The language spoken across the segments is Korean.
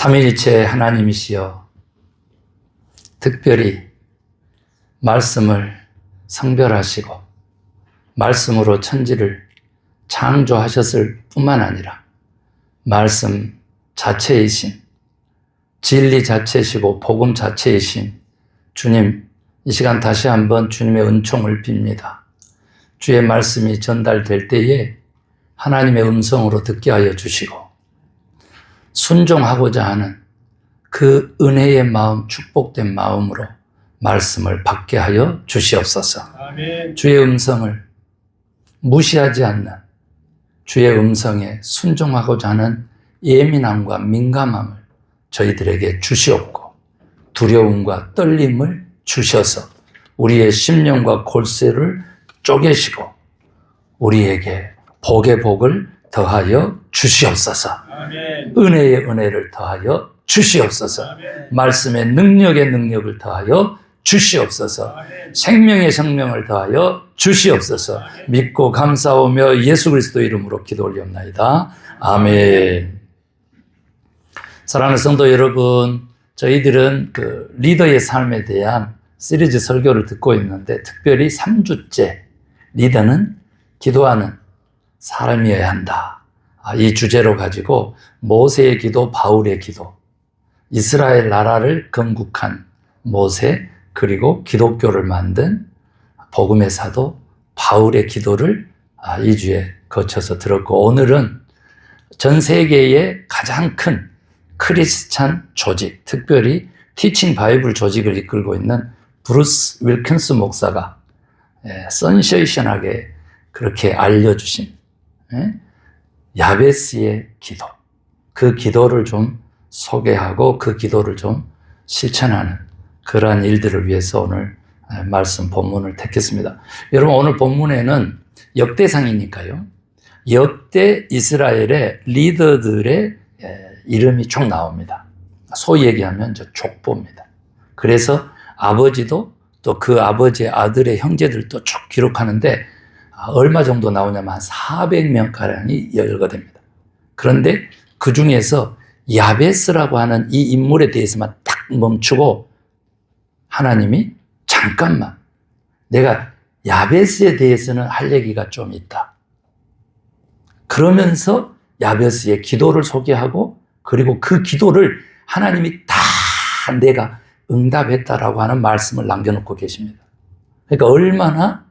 삼위일체 하나님이시여 특별히 말씀을 성별하시고 말씀으로 천지를 창조하셨을 뿐만 아니라 말씀 자체이신 진리 자체이시고 복음 자체이신 주님 이 시간 다시 한번 주님의 은총을 빕니다. 주의 말씀이 전달될 때에 하나님의 음성으로 듣게 하여 주시고 순종하고자 하는 그 은혜의 마음, 축복된 마음으로 말씀을 받게 하여 주시옵소서. 아멘. 주의 음성을 무시하지 않는 주의 음성에 순종하고자 하는 예민함과 민감함을 저희들에게 주시옵고 두려움과 떨림을 주셔서 우리의 심령과 골세를 쪼개시고 우리에게 복의 복을 더하여 주시옵소서. 은혜의 은혜를 더하여 주시옵소서. 말씀의 능력의 능력을 더하여 주시옵소서. 생명의 생명을 더하여 주시옵소서. 믿고 감사오며 예수 그리스도 이름으로 기도 올리옵나이다. 아멘. 사랑하는 성도 여러분, 저희들은 그 리더의 삶에 대한 시리즈 설교를 듣고 있는데 특별히 3주째 리더는 기도하는 사람이어야 한다. 아, 이 주제로 가지고 모세의 기도, 바울의 기도, 이스라엘 나라를 건국한 모세, 그리고 기독교를 만든 복음의 사도 바울의 기도를 아, 이 주에 거쳐서 들었고 오늘은 전 세계의 가장 큰 크리스찬 조직, 특별히 티칭 바이블 조직을 이끌고 있는 브루스 윌킨스 목사가 예, 선세이션하게 그렇게 알려주신 예, 야베스의 기도, 그 기도를 좀 소개하고 그 기도를 좀 실천하는 그러한 일들을 위해서 오늘 예, 말씀 본문을 택했습니다. 여러분 오늘 본문에는 역대상이니까요. 역대 이스라엘의 리더들의 예, 이름이 쭉 나옵니다. 소위 얘기하면 저 족보입니다. 그래서 아버지도 또 그 아버지의 아들의 형제들도 쭉 기록하는데 아, 얼마 정도 나오냐면 한 400명가량이 열거됩니다. 그런데 그 중에서 야베스라고 하는 이 인물에 대해서만 딱 멈추고 하나님이 잠깐만 내가 야베스에 대해서는 할 얘기가 좀 있다. 그러면서 야베스의 기도를 소개하고 그리고 그 기도를 하나님이 다 내가 응답했다라고 하는 말씀을 남겨놓고 계십니다. 그러니까 얼마나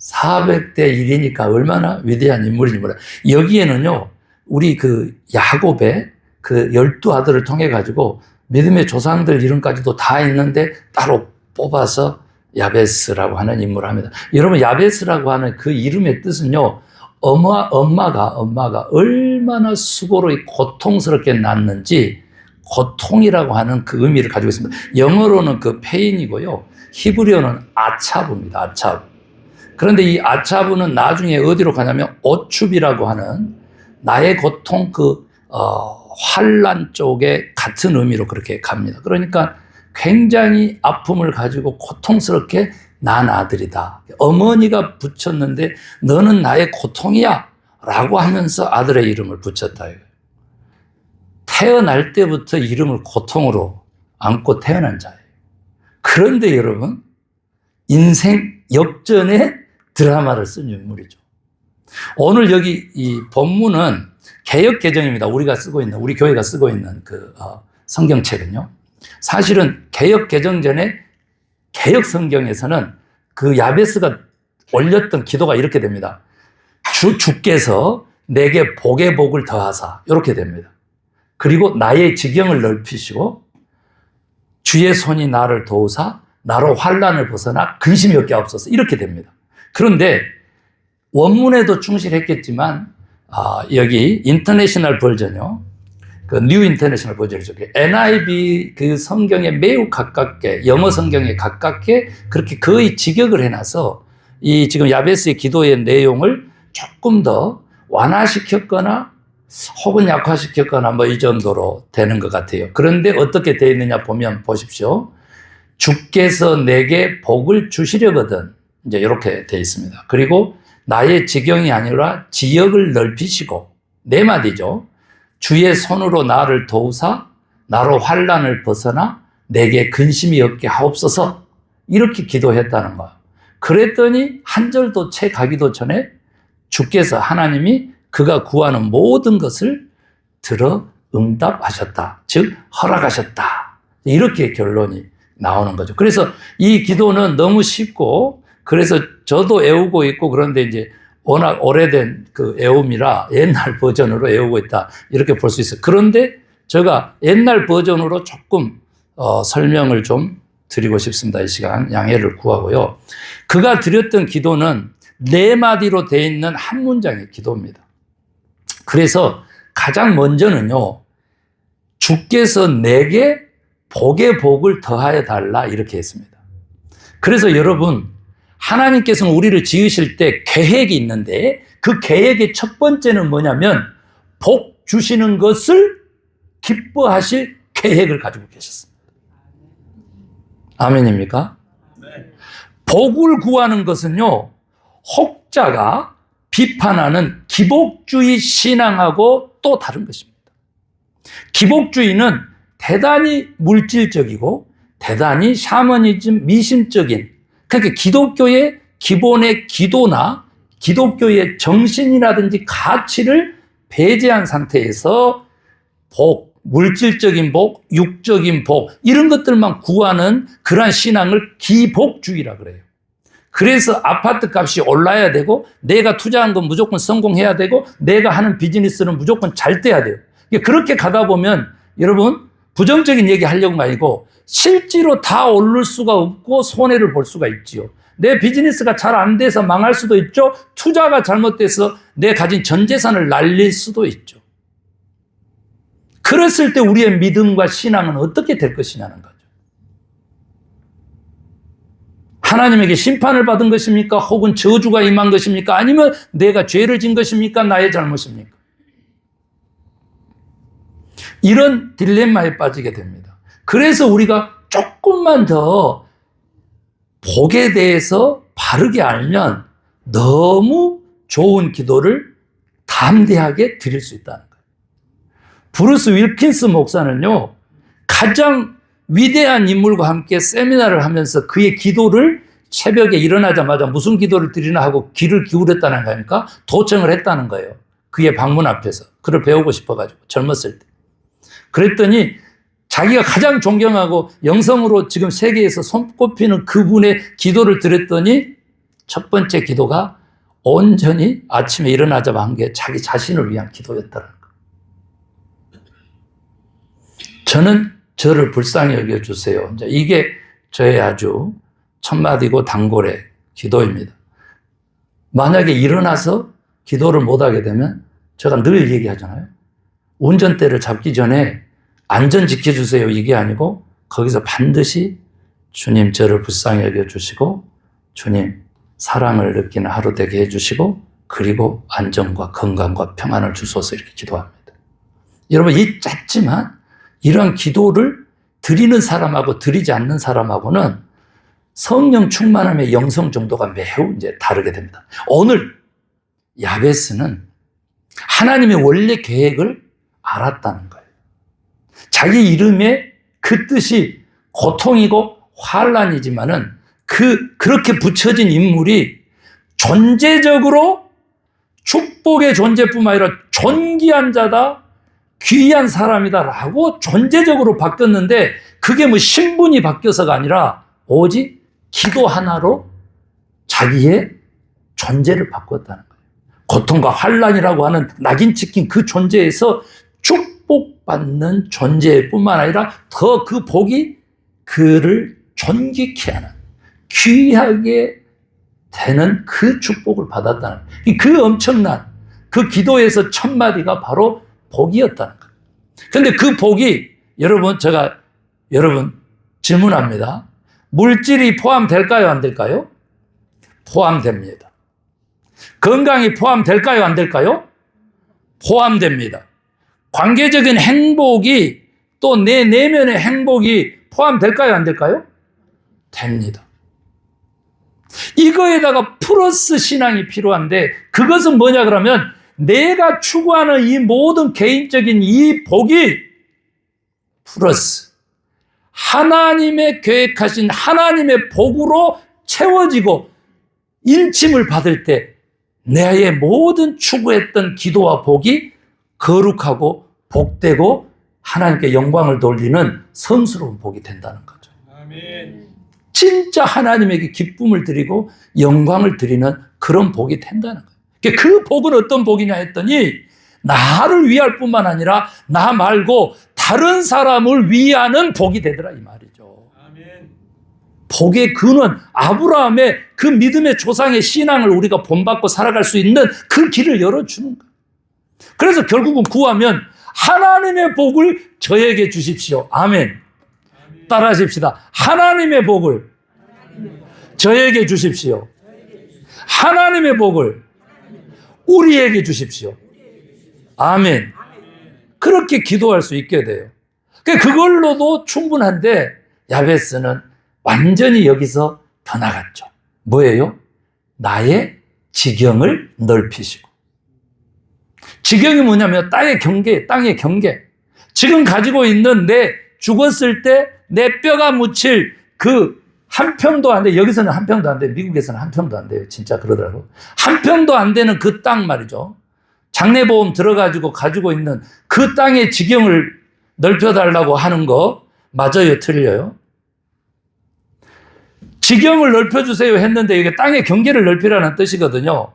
400대 1이니까 얼마나 위대한 인물인지 몰라. 여기에는요, 우리 그 야곱의 그 열두 아들을 통해 가지고 믿음의 조상들 이름까지도 다 있는데 따로 뽑아서 야베스라고 하는 인물을 합니다. 여러분, 야베스라고 하는 그 이름의 뜻은요, 엄마, 엄마가, 엄마가 얼마나 수고로 고통스럽게 낳는지 고통이라고 하는 그 의미를 가지고 있습니다. 영어로는 그 페인이고요. 히브리어는 아차부입니다. 아차부. 그런데 이 아차부는 나중에 어디로 가냐면 오춥이라고 하는 나의 고통 그 어, 환란 쪽에 같은 의미로 그렇게 갑니다. 그러니까 굉장히 아픔을 가지고 고통스럽게 난 아들이다. 어머니가 붙였는데 너는 나의 고통이야. 라고 하면서 아들의 이름을 붙였다. 태어날 때부터 이름을 고통으로 안고 태어난 자예요. 그런데 여러분, 인생 역전의 드라마를 쓴 인물이죠. 오늘 여기 이 본문은 개혁 개정입니다. 우리가 쓰고 있는, 우리 교회가 쓰고 있는 그 어, 성경책은요. 사실은 개혁 개정 전에 개혁 성경에서는 그 야베스가 올렸던 기도가 이렇게 됩니다. 주, 주께서 내게 복의 복을 더하사. 이렇게 됩니다. 그리고 나의 지경을 넓히시고 주의 손이 나를 도우사 나로 환란을 벗어나 근심이 없게 하옵소서. 이렇게 됩니다. 그런데 원문에도 충실했겠지만 아, 여기 인터내셔널 버전요. 그뉴 인터내셔널 버전이죠. NIV 그 성경에 매우 가깝게 영어 성경에 가깝게 그렇게 거의 직역을 해 놔서 이 지금 야베스의 기도의 내용을 조금 더 완화시켰거나 혹은 약화시켰거나 뭐 이 정도로 되는 것 같아요. 그런데 어떻게 되어 있느냐 보면 보십시오. 주께서 내게 복을 주시려거든. 이제 이렇게 되어 있습니다. 그리고 나의 지경이 아니라 지역을 넓히시고 네 마디죠. 주의 손으로 나를 도우사 나로 환란을 벗어나 내게 근심이 없게 하옵소서 이렇게 기도했다는 거야. 그랬더니 한 절도 채 가기도 전에 주께서 하나님이 그가 구하는 모든 것을 들어 응답하셨다. 즉 허락하셨다. 이렇게 결론이 나오는 거죠. 그래서 이 기도는 너무 쉽고 그래서 저도 애우고 있고 그런데 이제 워낙 오래된 그 애움이라 옛날 버전으로 애우고 있다. 이렇게 볼 수 있어요. 그런데 제가 옛날 버전으로 조금 어, 설명을 좀 드리고 싶습니다. 이 시간 양해를 구하고요. 그가 드렸던 기도는 네 마디로 되어 있는 한 문장의 기도입니다. 그래서 가장 먼저는요, 주께서 내게 복의 복을 더하여 달라 이렇게 했습니다. 그래서 여러분, 하나님께서는 우리를 지으실 때 계획이 있는데 그 계획의 첫 번째는 뭐냐면 복 주시는 것을 기뻐하실 계획을 가지고 계셨습니다. 아멘입니까? 복을 구하는 것은요, 혹자가 비판하는 기복주의 신앙하고 또 다른 것입니다. 기복주의는 대단히 물질적이고 대단히 샤머니즘 미심적인 그러니까 기독교의 기본의 기도나 기독교의 정신이라든지 가치를 배제한 상태에서 복, 물질적인 복, 육적인 복 이런 것들만 구하는 그러한 신앙을 기복주의라 그래요. 그래서 아파트 값이 올라야 되고 내가 투자한 건 무조건 성공해야 되고 내가 하는 비즈니스는 무조건 잘 돼야 돼요. 그렇게 가다 보면 여러분 부정적인 얘기 하려고 아니고 실제로 다 오를 수가 없고 손해를 볼 수가 있지요. 내 비즈니스가 잘 안 돼서 망할 수도 있죠. 투자가 잘못돼서 내 가진 전 재산을 날릴 수도 있죠. 그랬을 때 우리의 믿음과 신앙은 어떻게 될 것이냐는 거죠. 하나님에게 심판을 받은 것입니까? 혹은 저주가 임한 것입니까? 아니면 내가 죄를 진 것입니까? 나의 잘못입니까? 이런 딜레마에 빠지게 됩니다. 그래서 우리가 조금만 더 복에 대해서 바르게 알면 너무 좋은 기도를 담대하게 드릴 수 있다는 거예요. 브루스 윌킨스 목사는요, 가장 위대한 인물과 함께 세미나를 하면서 그의 기도를 새벽에 일어나자마자 무슨 기도를 드리나 하고 귀를 기울였다는 거니까 도청을 했다는 거예요. 그의 방문 앞에서. 그를 배우고 싶어가지고, 젊었을 때. 그랬더니 자기가 가장 존경하고 영성으로 지금 세계에서 손꼽히는 그분의 기도를 들었더니 첫 번째 기도가 온전히 아침에 일어나자마자 한 게 자기 자신을 위한 기도였다는 거. 저는 저를 불쌍히 여겨주세요. 이게 저의 아주 첫마디고 단골의 기도입니다. 만약에 일어나서 기도를 못하게 되면 제가 늘 얘기하잖아요. 운전대를 잡기 전에 안전 지켜주세요. 이게 아니고 거기서 반드시 주님 저를 불쌍히 여겨주시고 주님 사랑을 느끼는 하루 되게 해주시고 그리고 안정과 건강과 평안을 주소서 이렇게 기도합니다. 여러분 이 짧지만 이런 기도를 드리는 사람하고 드리지 않는 사람하고는 성령 충만함의 영성 정도가 매우 이제 다르게 됩니다. 오늘 야베스는 하나님의 원래 계획을 알았다는 거예요. 자기 이름에 그 뜻이 고통이고 환란이지만은 그 그렇게 붙여진 인물이 존재적으로 축복의 존재뿐만 아니라 존귀한 자다, 귀한 사람이다라고 존재적으로 바뀌었는데 그게 뭐 신분이 바뀌어서가 아니라 오직 기도 하나로 자기의 존재를 바꿨다는 거예요. 고통과 환란이라고 하는 낙인 찍힌 그 존재에서 축복받는 존재뿐만 아니라 더 그 복이 그를 존귀케 하는 귀하게 되는 그 축복을 받았다는 그 엄청난 그 기도에서 첫 마디가 바로 복이었다는 거예요. 근데 그 복이 여러분 제가 여러분 질문합니다. 물질이 포함될까요? 안 될까요? 포함됩니다. 건강이 포함될까요? 안 될까요? 포함됩니다. 관계적인 행복이 또 내 내면의 행복이 포함될까요? 안 될까요? 됩니다. 이거에다가 플러스 신앙이 필요한데 그것은 뭐냐 그러면 내가 추구하는 이 모든 개인적인 이 복이 플러스 하나님의 계획하신 하나님의 복으로 채워지고 인침을 받을 때 내의 모든 추구했던 기도와 복이 거룩하고 복되고 하나님께 영광을 돌리는 성스러운 복이 된다는 거죠. 아멘. 진짜 하나님에게 기쁨을 드리고 영광을 드리는 그런 복이 된다는 거예요. 그러니까 그 복은 어떤 복이냐 했더니 나를 위할 뿐만 아니라 나 말고 다른 사람을 위하는 복이 되더라 이 말이죠. 아멘. 복의 근원 아브라함의 그 믿음의 조상의 신앙을 우리가 본받고 살아갈 수 있는 그 길을 열어주는 거예요. 그래서 결국은 구하면 하나님의 복을 저에게 주십시오. 아멘. 따라하십시다. 하나님의 복을 저에게 주십시오. 하나님의 복을 우리에게 주십시오. 아멘. 그렇게 기도할 수 있게 돼요. 그 그걸로도 충분한데 야베스는 완전히 여기서 더 나갔죠. 뭐예요? 나의 지경을 넓히시고. 지경이 뭐냐면 땅의 경계, 땅의 경계. 지금 가지고 있는 내 죽었을 때 내 뼈가 묻힐 그 한 평도 안 돼. 여기서는 한 평도 안 돼. 미국에서는 한 평도 안 돼요. 진짜 그러더라고. 한 평도 안 되는 그 땅 말이죠. 장례보험 들어가지고 가지고 있는 그 땅의 지경을 넓혀달라고 하는 거 맞아요, 틀려요? 지경을 넓혀주세요 했는데 이게 땅의 경계를 넓히라는 뜻이거든요.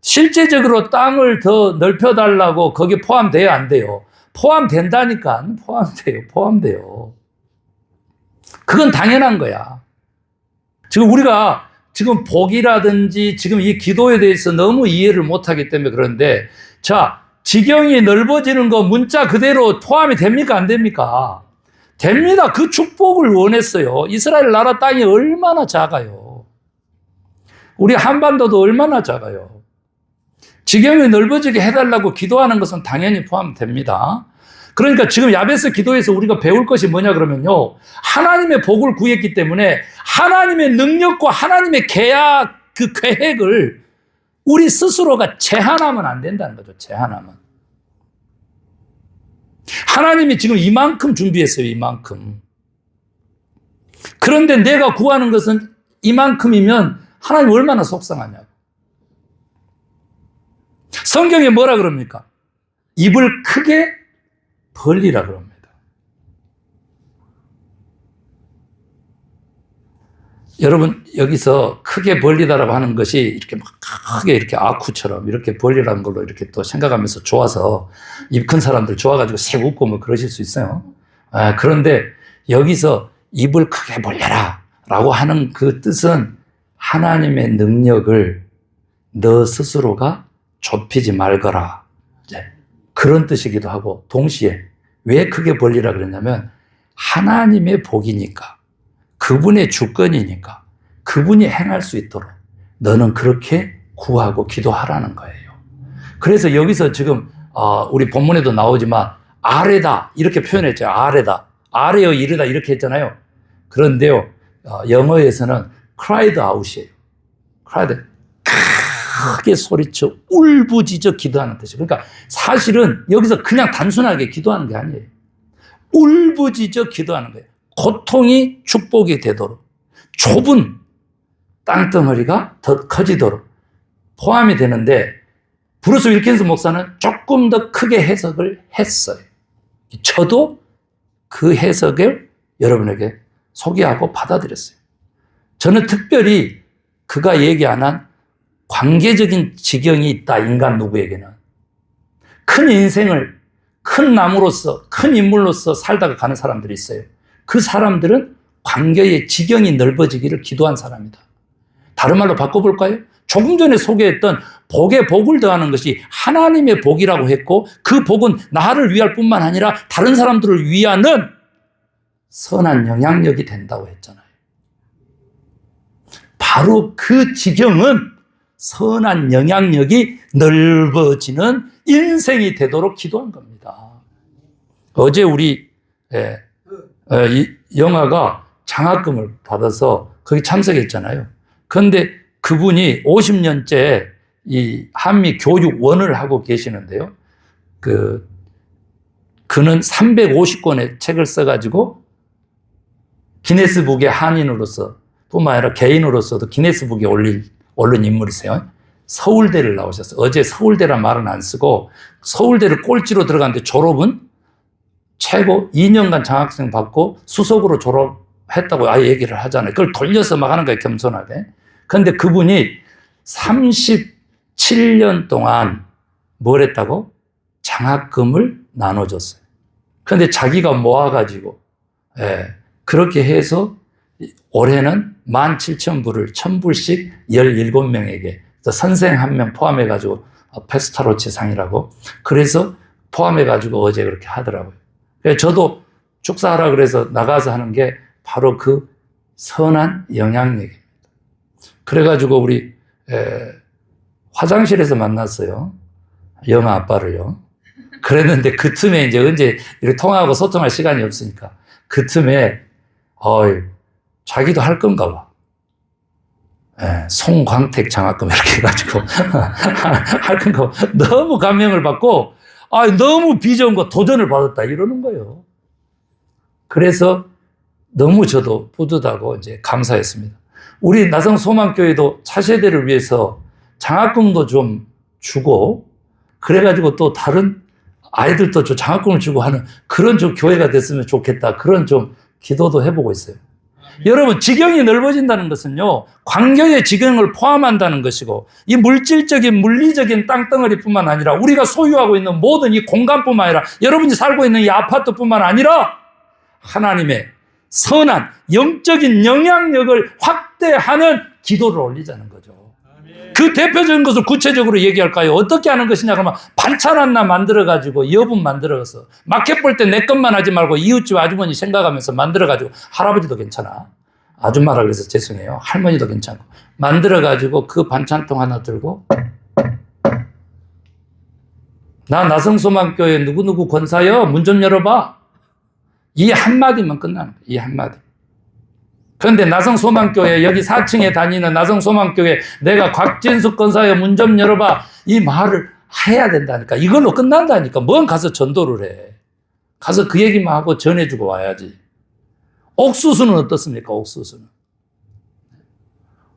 실제적으로 땅을 더 넓혀달라고 거기 포함돼요, 안 돼요? 포함된다니까. 포함돼요, 포함돼요. 그건 당연한 거야. 지금 우리가 지금 복이라든지 지금 이 기도에 대해서 너무 이해를 못하기 때문에 그런데 자, 지경이 넓어지는 거 문자 그대로 포함이 됩니까? 안 됩니까? 됩니다. 그 축복을 원했어요. 이스라엘 나라 땅이 얼마나 작아요. 우리 한반도도 얼마나 작아요. 지경이 넓어지게 해달라고 기도하는 것은 당연히 포함됩니다. 그러니까 지금 야베스 기도에서 우리가 배울 것이 뭐냐 그러면요. 하나님의 복을 구했기 때문에 하나님의 능력과 하나님의 계약 그 계획을 우리 스스로가 제한하면 안 된다는 거죠. 제한하면. 하나님이 지금 이만큼 준비했어요. 이만큼. 그런데 내가 구하는 것은 이만큼이면 하나님 얼마나 속상하냐고. 성경에 뭐라 그럽니까? 입을 크게 벌리라 그럽니다. 여러분 여기서 크게 벌리다라고 하는 것이 이렇게 막 크게 이렇게 아쿠처럼 이렇게 벌리라는 걸로 이렇게 또 생각하면서 좋아서 입 큰 사람들 좋아가지고 새 웃고 뭐 그러실 수 있어요. 아, 그런데 여기서 입을 크게 벌려라라고 하는 그 뜻은 하나님의 능력을 너 스스로가 좁히지 말거라. 이제 그런 뜻이기도 하고 동시에 왜 크게 벌리라 그랬냐면 하나님의 복이니까 그분의 주권이니까 그분이 행할 수 있도록 너는 그렇게 구하고 기도하라는 거예요. 그래서 여기서 지금 어, 우리 본문에도 나오지만 아래다 이렇게 표현했죠. 아래다. 아래여 이르다 이렇게 했잖아요. 그런데요. 어, 영어에서는 cried out이에요. cried 크게 소리쳐 울부짖어 기도하는 뜻이에요. 그러니까 사실은 여기서 그냥 단순하게 기도하는 게 아니에요. 울부짖어 기도하는 거예요. 고통이 축복이 되도록 좁은 땅덩어리가 더 커지도록 포함이 되는데 브루스 윌킨스 목사는 조금 더 크게 해석을 했어요. 저도 그 해석을 여러분에게 소개하고 받아들였어요. 저는 특별히 그가 얘기 안 한 관계적인 지경이 있다, 인간 누구에게는. 큰 인생을 큰 나무로서, 큰 인물로서 살다가 가는 사람들이 있어요. 그 사람들은 관계의 지경이 넓어지기를 기도한 사람이다. 다른 말로 바꿔볼까요? 조금 전에 소개했던 복에 복을 더하는 것이 하나님의 복이라고 했고 그 복은 나를 위할 뿐만 아니라 다른 사람들을 위하는 선한 영향력이 된다고 했잖아요. 바로 그 지경은 선한 영향력이 넓어지는 인생이 되도록 기도한 겁니다. 어제 우리 예, 어, 이 영화가 장학금을 받아서 거기 참석했잖아요. 그런데 그분이 50년째 이 한미 교육원을 하고 계시는데요. 그 그는 350권의 책을 써가지고 기네스북의 한인으로서 뿐만 아니라 개인으로서도 기네스북에 올릴, 올른 인물이세요. 서울대를 나오셨어요. 어제 서울대란 말은 안 쓰고 서울대를 꼴찌로 들어갔는데 졸업은 최고 2년간 장학생 받고 수석으로 졸업했다고 아예 얘기를 하잖아요. 그걸 돌려서 막 하는 거예요, 겸손하게. 근데 그분이 37년 동안 뭘 했다고? 장학금을 나눠줬어요. 근데 자기가 모아가지고, 예, 그렇게 해서 올해는 17,000불을 1,000불씩 17명에게 선생 한 명 포함해 가지고 페스타로치 상이라고 그래서 포함해 가지고 어제 그렇게 하더라고요. 그래서 저도 축사하라 그래서 나가서 하는 게 바로 그 선한 영향력입니다. 그래 가지고 우리 에, 화장실에서 만났어요. 영아 아빠를요. 그랬는데 그 틈에 이제 언제 이렇게 통화하고 소통할 시간이 없으니까 그 틈에 어이 자기도 할 건가 봐. 예, 송광택 장학금 이렇게 해가지고 할 건가 봐. 너무 감명을 받고 아 너무 비전과 도전을 받았다 이러는 거예요. 그래서 너무 저도 뿌듯하고 이제 감사했습니다. 우리 나성 소망교회도 차세대를 위해서 장학금도 좀 주고 그래가지고 또 다른 아이들도 좀 장학금을 주고 하는 그런 좀 교회가 됐으면 좋겠다. 그런 좀 기도도 해보고 있어요. 여러분, 지경이 넓어진다는 것은요, 광교의 지경을 포함한다는 것이고, 이 물질적인, 물리적인 땅덩어리뿐만 아니라, 우리가 소유하고 있는 모든 이 공간뿐만 아니라, 여러분이 살고 있는 이 아파트뿐만 아니라, 하나님의 선한 영적인 영향력을 확대하는 기도를 올리자는 거죠. 그 대표적인 것을 구체적으로 얘기할까요? 어떻게 하는 것이냐 그러면 반찬 하나 만들어가지고 여분 만들어서 마켓 볼 때 내 것만 하지 말고 이웃집 아주머니 생각하면서 만들어가지고 할아버지도 괜찮아. 아줌마라 그래서 죄송해요. 할머니도 괜찮고. 만들어가지고 그 반찬통 하나 들고 나 나성소망교회 누구누구 권사여 문 좀 열어봐. 이 한마디만 끝나는 거예요. 이 한마디. 그런데 나성소망교회 여기 4층에 다니는 나성소망교회 내가 곽진숙 권사여 문좀 열어봐. 이 말을 해야 된다니까. 이걸로 끝난다니까. 뭔 가서 전도를 해? 가서 그 얘기만 하고 전해주고 와야지. 옥수수는 어떻습니까 옥수수는?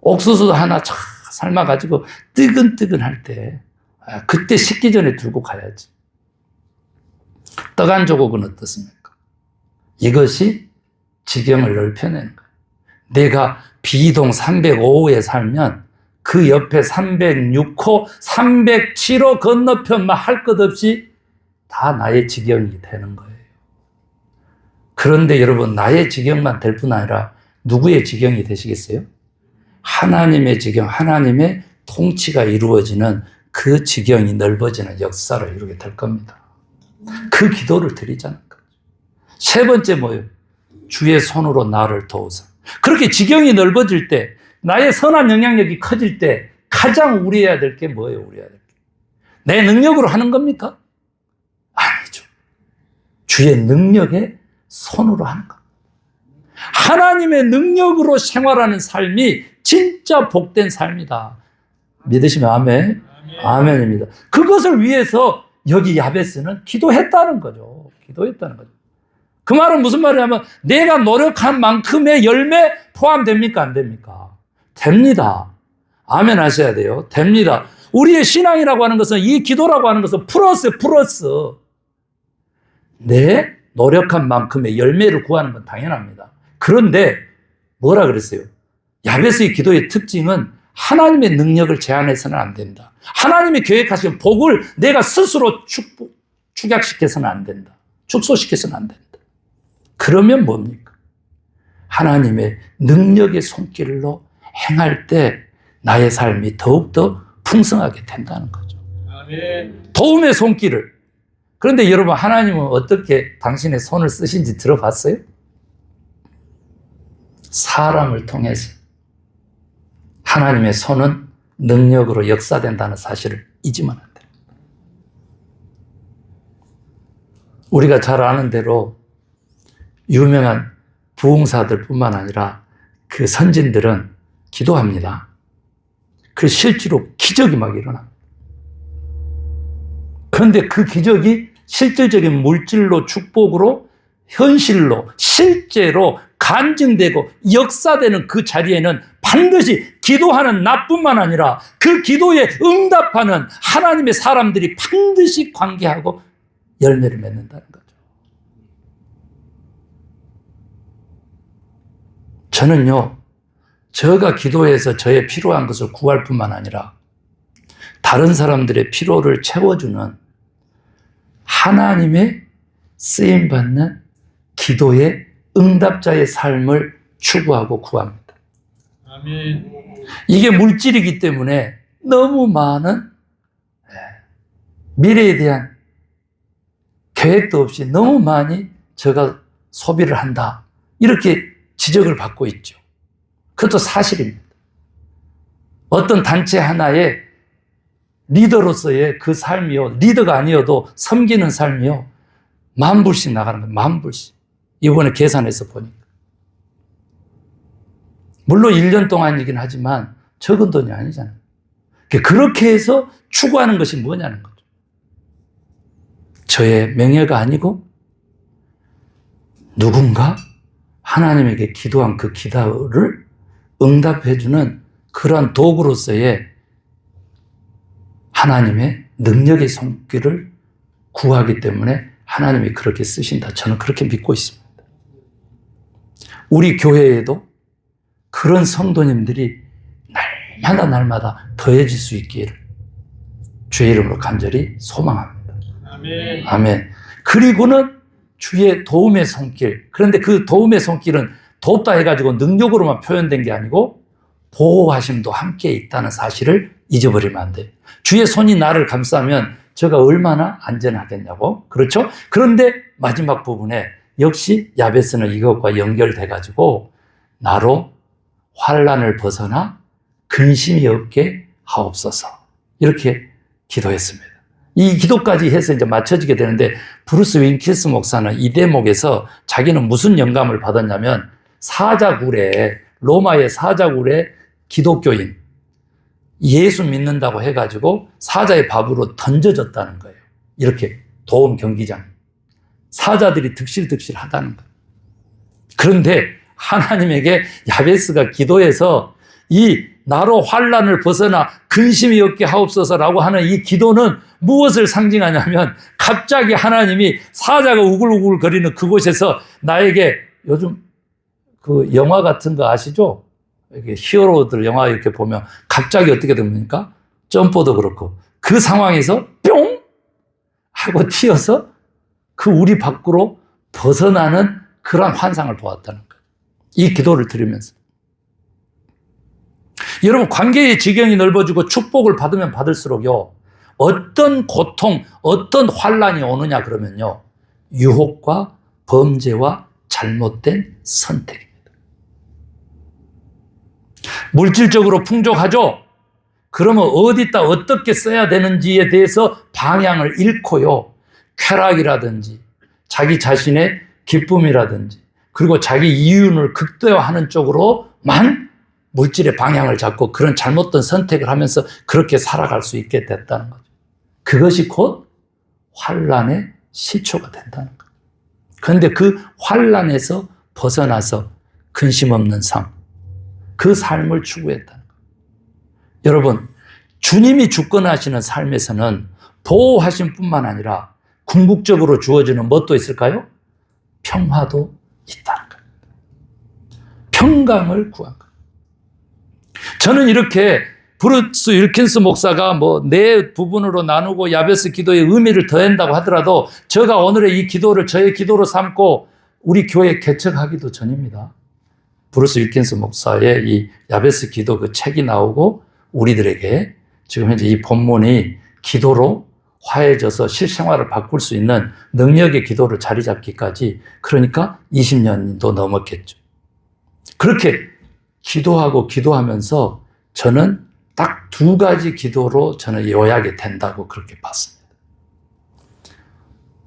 옥수수 하나 쫙 삶아가지고 뜨근뜨근할 때 아, 그때 식기 전에 들고 가야지. 떡 한 조각은 어떻습니까? 이것이 지경을 넓혀내는 거예요 내가 비동 305호에 살면 그 옆에 306호, 307호 건너편만 할 것 없이 다 나의 지경이 되는 거예요. 그런데 여러분, 나의 지경만 될 뿐 아니라 누구의 지경이 되시겠어요? 하나님의 지경, 하나님의 통치가 이루어지는 그 지경이 넓어지는 역사를 이루게 될 겁니다. 그 기도를 드리자는 거죠. 세 번째 뭐예요? 주의 손으로 나를 도우사. 그렇게 지경이 넓어질 때, 나의 선한 영향력이 커질 때, 가장 우려해야 될 게 뭐예요, 우려해야 될 게? 내 능력으로 하는 겁니까? 아니죠. 주의 능력에 손으로 하는 것. 하나님의 능력으로 생활하는 삶이 진짜 복된 삶이다. 믿으시면 아멘. 아멘 입니다. 그것을 위해서 여기 야베스는 기도했다는 거죠. 기도했다는 거죠. 그 말은 무슨 말이냐면 내가 노력한 만큼의 열매 포함됩니까? 안 됩니까? 됩니다. 아멘 하셔야 돼요. 됩니다. 우리의 신앙이라고 하는 것은 이 기도라고 하는 것은 플러스 플러스 내 노력한 만큼의 열매를 구하는 건 당연합니다. 그런데 뭐라 그랬어요? 야베스의 기도의 특징은 하나님의 능력을 제한해서는 안 된다. 하나님이 계획하신 복을 내가 스스로 축, 축약시켜서는 안 된다. 축소시켜서는 안 된다. 그러면 뭡니까? 하나님의 능력의 손길로 행할 때 나의 삶이 더욱더 풍성하게 된다는 거죠. 도움의 손길을. 그런데 여러분, 하나님은 어떻게 당신의 손을 쓰신지 들어봤어요? 사람을 통해서. 하나님의 손은 능력으로 역사된다는 사실을 잊으면 안 돼요. 우리가 잘 아는 대로 유명한 부흥사들 뿐만 아니라 그 선진들은 기도합니다. 그 실제로 기적이 막 일어납니다. 그런데 그 기적이 실질적인 물질로 축복으로 현실로 실제로 간증되고 역사되는 그 자리에는 반드시 기도하는 나뿐만 아니라 그 기도에 응답하는 하나님의 사람들이 반드시 관계하고 열매를 맺는다는 거죠. 저는요, 저가 기도해서 저의 필요한 것을 구할 뿐만 아니라 다른 사람들의 필요를 채워주는 하나님의 쓰임받는 기도의 응답자의 삶을 추구하고 구합니다. 아멘. 이게 물질이기 때문에 너무 많은 예, 미래에 대한 계획도 없이 너무 많이 제가 소비를 한다. 이렇게 지적을 받고 있죠. 그것도 사실입니다. 어떤 단체 하나의 리더로서의 그 삶이요. 리더가 아니어도 섬기는 삶이요. 만 불씩 나가는 거예요. 만 불씩. 이번에 계산해서 보니까. 물론 1년 동안이긴 하지만 적은 돈이 아니잖아요. 그렇게 해서 추구하는 것이 뭐냐는 거죠. 저의 명예가 아니고 누군가 하나님에게 기도한 그 기도를 응답해주는 그러한 도구로서의 하나님의 능력의 손길을 구하기 때문에 하나님이 그렇게 쓰신다. 저는 그렇게 믿고 있습니다. 우리 교회에도 그런 성도님들이 날마다 날마다 더해질 수 있기를 주의 이름으로 간절히 소망합니다. 아멘. 아멘. 그리고는 주의 도움의 손길. 그런데 그 도움의 손길은 돕다 해가지고 능력으로만 표현된 게 아니고 보호하심도 함께 있다는 사실을 잊어버리면 안 돼요. 주의 손이 나를 감싸면 제가 얼마나 안전하겠냐고. 그렇죠? 그런데 마지막 부분에 역시 야베스는 이것과 연결돼 가지고 나로 환란을 벗어나 근심이 없게 하옵소서. 이렇게 기도했습니다. 이 기도까지 해서 이제 맞춰지게 되는데 브루스 윈키스 목사는 이 대목에서 자기는 무슨 영감을 받았냐면 사자굴에 로마의 사자굴에 기독교인 예수 믿는다고 해가지고 사자의 밥으로 던져졌다는 거예요. 이렇게 도움 경기장. 사자들이 득실득실 하다는 거예요. 그런데 하나님에게 야베스가 기도해서 이 나로 환란을 벗어나 근심이 없게 하옵소서라고 하는 이 기도는 무엇을 상징하냐면 갑자기 하나님이 사자가 우글우글 거리는 그곳에서 나에게 요즘 그 영화 같은 거 아시죠? 이게 히어로들 영화 이렇게 보면 갑자기 어떻게 됩니까? 점퍼도 그렇고 그 상황에서 뿅 하고 튀어서 그 우리 밖으로 벗어나는 그러한 환상을 보았다는 거예요. 이 기도를 들으면서. 여러분, 관계의 지경이 넓어지고 축복을 받으면 받을수록요, 어떤 고통, 어떤 환란이 오느냐 그러면요, 유혹과 범죄와 잘못된 선택입니다. 물질적으로 풍족하죠? 그러면 어디다 어떻게 써야 되는지에 대해서 방향을 잃고요, 쾌락이라든지, 자기 자신의 기쁨이라든지, 그리고 자기 이윤을 극대화하는 쪽으로만 물질의 방향을 잡고 그런 잘못된 선택을 하면서 그렇게 살아갈 수 있게 됐다는 거죠. 그것이 곧 환란의 시초가 된다는 거예요. 그런데 그 환란에서 벗어나서 근심 없는 삶, 그 삶을 추구했다는 거예요. 여러분, 주님이 주권하시는 삶에서는 보호하심 뿐만 아니라 궁극적으로 주어지는 뭣도 있을까요? 평화도 있다는 거예요. 평강을 구한 거예요. 저는 이렇게 브루스 윌킨스 목사가 뭐 네 부분으로 나누고 야베스 기도의 의미를 더한다고 하더라도 제가 오늘의 이 기도를 저의 기도로 삼고 우리 교회 개척하기도 전입니다. 브루스 윌킨스 목사의 이 야베스 기도 그 책이 나오고 우리들에게 지금 현재 이 본문이 기도로 화해져서 실생활을 바꿀 수 있는 능력의 기도를 자리 잡기까지 그러니까 20년도 넘었겠죠. 그렇게 기도하고 기도하면서 저는 딱 두 가지 기도로 저는 요약이 된다고 그렇게 봤습니다.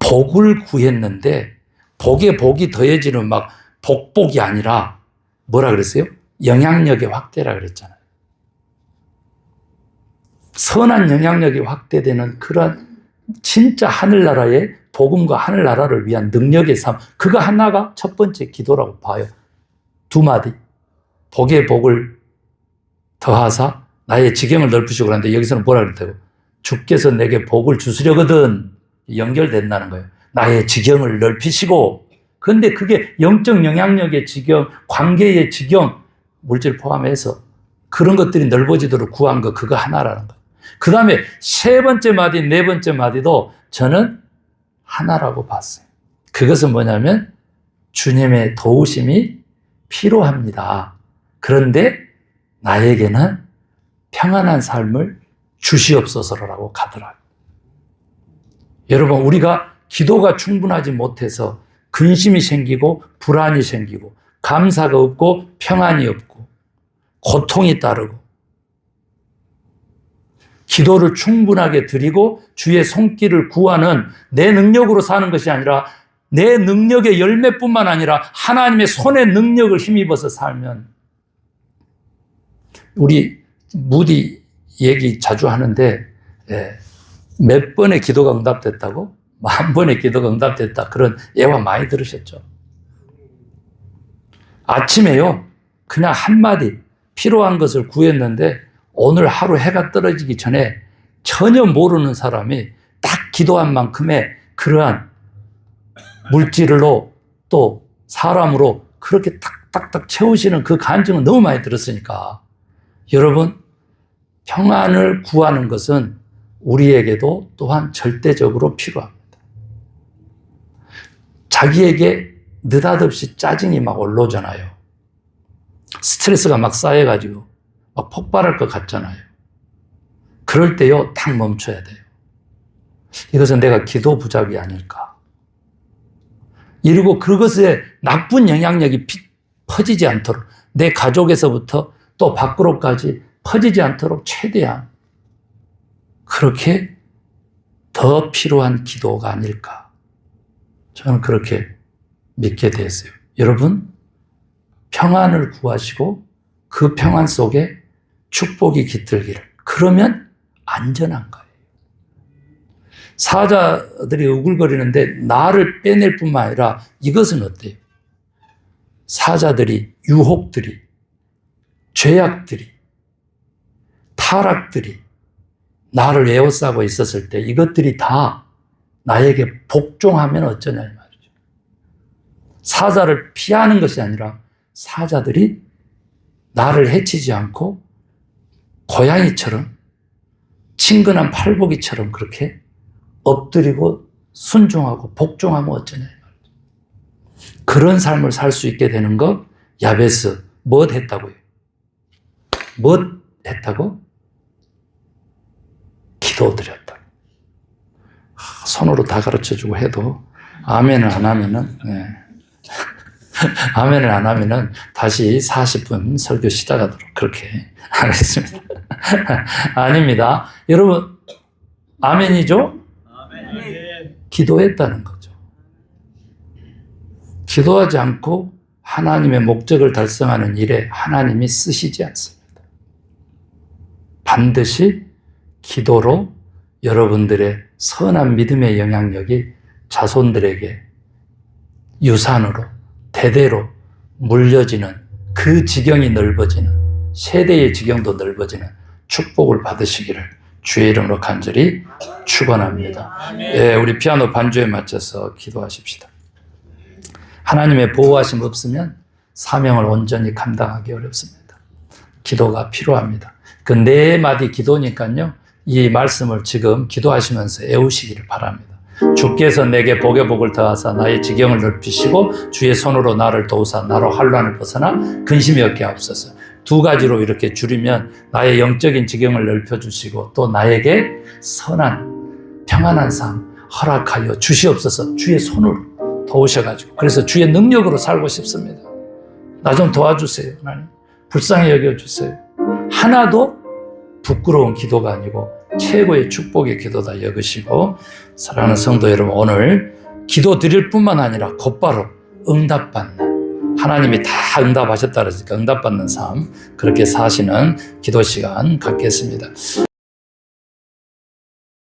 복을 구했는데 복에 복이 더해지는 막 복복이 아니라 뭐라 그랬어요? 영향력의 확대라 그랬잖아요. 선한 영향력이 확대되는 그런 진짜 하늘나라의 복음과 하늘나라를 위한 능력의 삶, 그거 하나가 첫 번째 기도라고 봐요. 두 마디. 복의 복을 더하사 나의 지경을 넓히시고 그러는데 여기서는 뭐라 그랬다고? 주께서 내게 복을 주시려거든 연결된다는 거예요. 나의 지경을 넓히시고 근데 그게 영적 영향력의 지경, 관계의 지경, 물질 포함해서 그런 것들이 넓어지도록 구한 거 그거 하나라는 거예요. 그 다음에 세 번째 마디, 네 번째 마디도 저는 하나라고 봤어요. 그것은 뭐냐면 주님의 도우심이 필요합니다. 그런데 나에게는 평안한 삶을 주시옵소서라고 가더라고요. 여러분, 우리가 기도가 충분하지 못해서 근심이 생기고 불안이 생기고 감사가 없고 평안이 없고 고통이 따르고 기도를 충분하게 드리고 주의 손길을 구하는 내 능력으로 사는 것이 아니라 내 능력의 열매뿐만 아니라 하나님의 손의 능력을 힘입어서 살면 우리 무디 얘기 자주 하는데 예, 몇 번의 기도가 응답됐다고? 만 번의 기도가 응답됐다. 그런 예화 많이 들으셨죠? 아침에요. 그냥 한마디 필요한 것을 구했는데 오늘 하루 해가 떨어지기 전에 전혀 모르는 사람이 딱 기도한 만큼의 그러한 물질로 또 사람으로 그렇게 딱딱딱 채우시는 그 간증은 너무 많이 들었으니까 여러분 평안을 구하는 것은 우리에게도 또한 절대적으로 필요합니다. 자기에게 느닷없이 짜증이 막 올라오잖아요. 스트레스가 막 쌓여가지고 막 폭발할 것 같잖아요. 그럴 때요, 딱 멈춰야 돼요. 이것은 내가 기도 부작이 아닐까. 이러고 그것에 나쁜 영향력이 피- 퍼지지 않도록 내 가족에서부터 또 밖으로까지 퍼지지 않도록 최대한 그렇게 더 필요한 기도가 아닐까. 저는 그렇게 믿게 됐어요. 여러분, 평안을 구하시고 그 평안 속에 축복이 깃들기를. 그러면 안전한 거예요. 사자들이 우글거리는데 나를 빼낼 뿐만 아니라 이것은 어때요? 사자들이, 유혹들이, 죄악들이, 타락들이 나를 에워싸고 있었을 때 이것들이 다 나에게 복종하면 어쩌냐 이 말이죠. 사자를 피하는 것이 아니라 사자들이 나를 해치지 않고 고양이처럼 친근한 팔보기처럼 그렇게 엎드리고 순종하고 복종하면 어쩌냐 이 말이죠. 그런 삶을 살 수 있게 되는 거 야베스 뭐 했다고요? 뭐 했다고? 기도드렸다. 손으로 다 가르쳐주고 해도 아멘을 안 하면은 네. 아멘을 안 하면은 다시 40분 설교 시작하도록 그렇게 하겠습니다. 아닙니다. 여러분 아멘이죠? 아멘. 기도했다는 거죠. 기도하지 않고 하나님의 목적을 달성하는 일에 하나님이 쓰시지 않습니다. 반드시 기도로 여러분들의 선한 믿음의 영향력이 자손들에게 유산으로 대대로 물려지는 그 지경이 넓어지는 세대의 지경도 넓어지는 축복을 받으시기를 주의 이름으로 간절히 축원합니다. 예, 우리 피아노 반주에 맞춰서 기도하십시다. 하나님의 보호하심 없으면 사명을 온전히 감당하기 어렵습니다. 기도가 필요합니다. 그 네 마디 기도니까요. 이 말씀을 지금 기도하시면서 애우시기를 바랍니다. 주께서 내게 복의 복을 더하사 나의 지경을 넓히시고 주의 손으로 나를 도우사 나로 환란을 벗어나 근심이 없게 하옵소서. 두 가지로 이렇게 줄이면 나의 영적인 지경을 넓혀주시고 또 나에게 선한 평안한 삶 허락하여 주시옵소서 주의 손으로 도우셔가지고 그래서 주의 능력으로 살고 싶습니다. 나 좀 도와주세요. 하나님. 불쌍히 여겨주세요. 하나도 부끄러운 기도가 아니고 최고의 축복의 기도다 여기시고 사랑하는 성도 여러분 오늘 기도 드릴 뿐만 아니라 곧바로 응답받는 하나님이 다 응답하셨다 그러니까 응답받는 삶 그렇게 사시는 기도 시간 갖겠습니다.